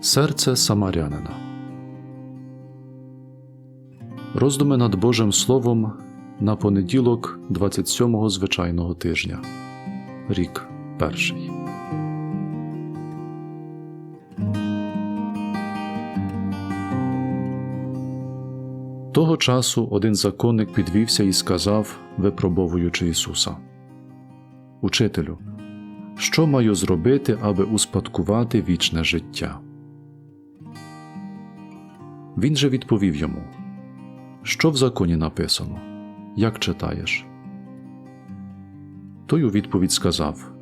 Серце Самарянина. Роздуми над Божим Словом на понеділок 27-го звичайного тижня. Рік перший. Того часу один законник підвівся і сказав, випробовуючи Ісуса: Учителю, що маю зробити, аби успадкувати вічне життя? Він же відповів йому: Що в законі написано? Як читаєш? Той у відповідь сказав: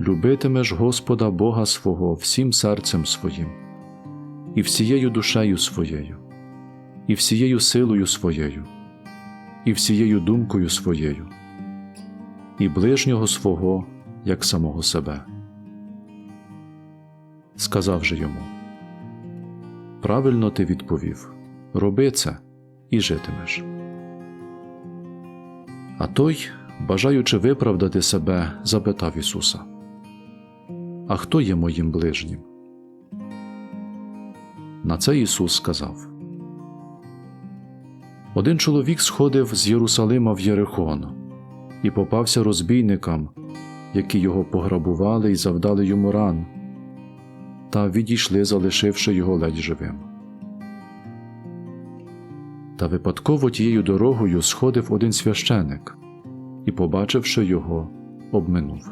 Любитимеш Господа Бога свого всім серцем своїм, і всією душею своєю, і всією силою своєю, і всією думкою своєю, і ближнього свого, як самого себе. Сказав же йому: Правильно ти відповів роби це і житимеш. А той, бажаючи виправдати себе, запитав Ісуса: А хто є моїм ближнім? На це Ісус сказав: Один чоловік сходив з Єрусалима в Єрихон і попався розбійникам, які його пограбували і завдали йому ран, та відійшли, залишивши його ледь живим. Та випадково тією дорогою сходив один священик і, побачивши його, обминув.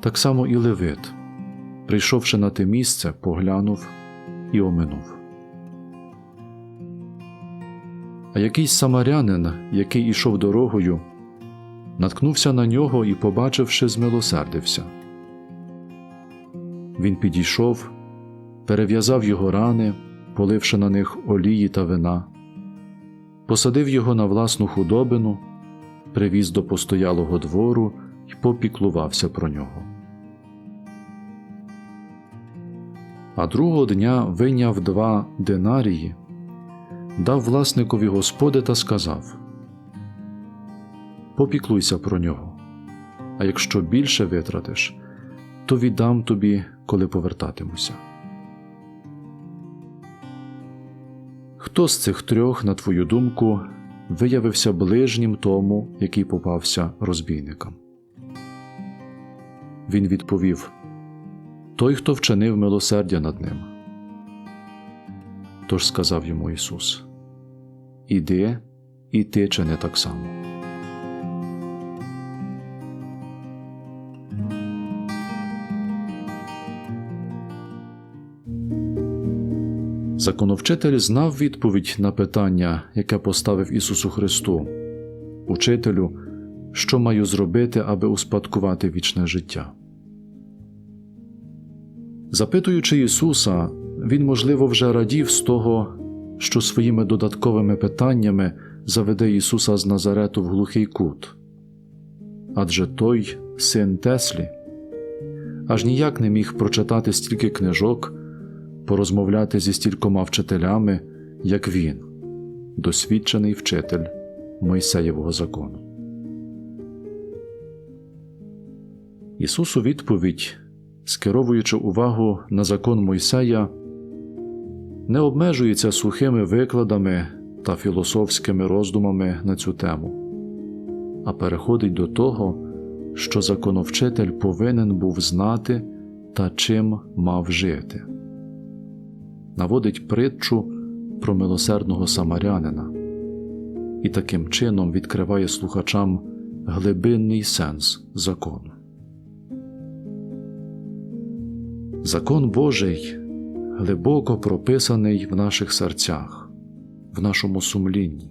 Так само і Левит, прийшовши на те місце, поглянув і оминув. А якийсь самарянин, який ішов дорогою, наткнувся на нього і, побачивши, змилосердився. Він підійшов, перев'язав його рани, поливши на них олії та вина, посадив його на власну худобину, привіз до постоялого двору і попіклувався про нього. А другого дня вийняв два динарії, дав власникові господи та сказав Попіклуйся про нього, а якщо більше витратиш, то віддам тобі, коли повертатимуся. Хто з цих трьох, на твою думку, виявився ближнім тому, який попався розбійникам? Він відповів Той, хто вчинив милосердя над ним. Тож сказав йому Ісус Іди, і ти чини так само. Законовчитель знав відповідь на питання, яке поставив Ісусу Христу Учителю, що маю зробити, аби успадкувати вічне життя. Запитуючи Ісуса, Він, можливо, вже радів з того, що своїми додатковими питаннями заведе Ісуса з Назарету в глухий кут. Адже той син Теслі аж ніяк не міг прочитати стільки книжок порозмовляти зі стількома вчителями, як він, досвідчений вчитель Мойсеєвого закону. Ісус у відповідь, скеровуючи увагу на закон Мойсея, не обмежується сухими викладами та філософськими роздумами на цю тему, а переходить до того, що законовчитель повинен був знати та чим мав жити наводить притчу про милосердного самарянина і таким чином відкриває слухачам глибинний сенс закону. Закон Божий глибоко прописаний в наших серцях, в нашому сумлінні.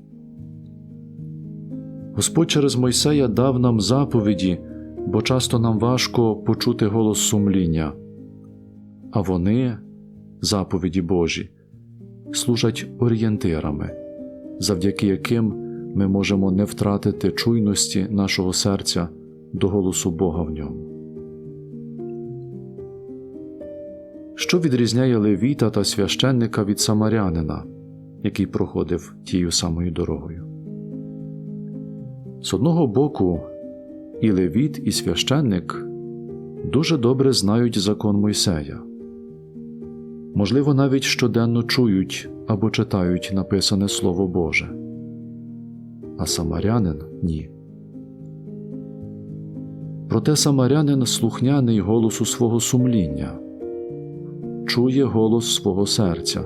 Господь через Мойсея дав нам заповіді, бо часто нам важко почути голос сумління, а вони заповіді Божі, служать орієнтирами, завдяки яким ми можемо не втратити чуйності нашого серця до голосу Бога в ньому. Що відрізняє левіта та священника від самарянина, який проходив тією самою дорогою? З одного боку, і левіт, і священник дуже добре знають закон Мойсея. Можливо, навіть щоденно чують або читають написане Слово Боже. А самарянин ні. Проте самарянин слухняний голосу свого сумління, чує голос свого серця.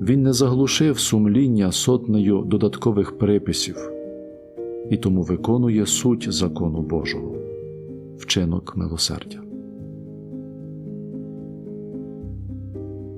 Він не заглушив сумління сотнею додаткових приписів і тому виконує суть закону Божого вчинок милосердя.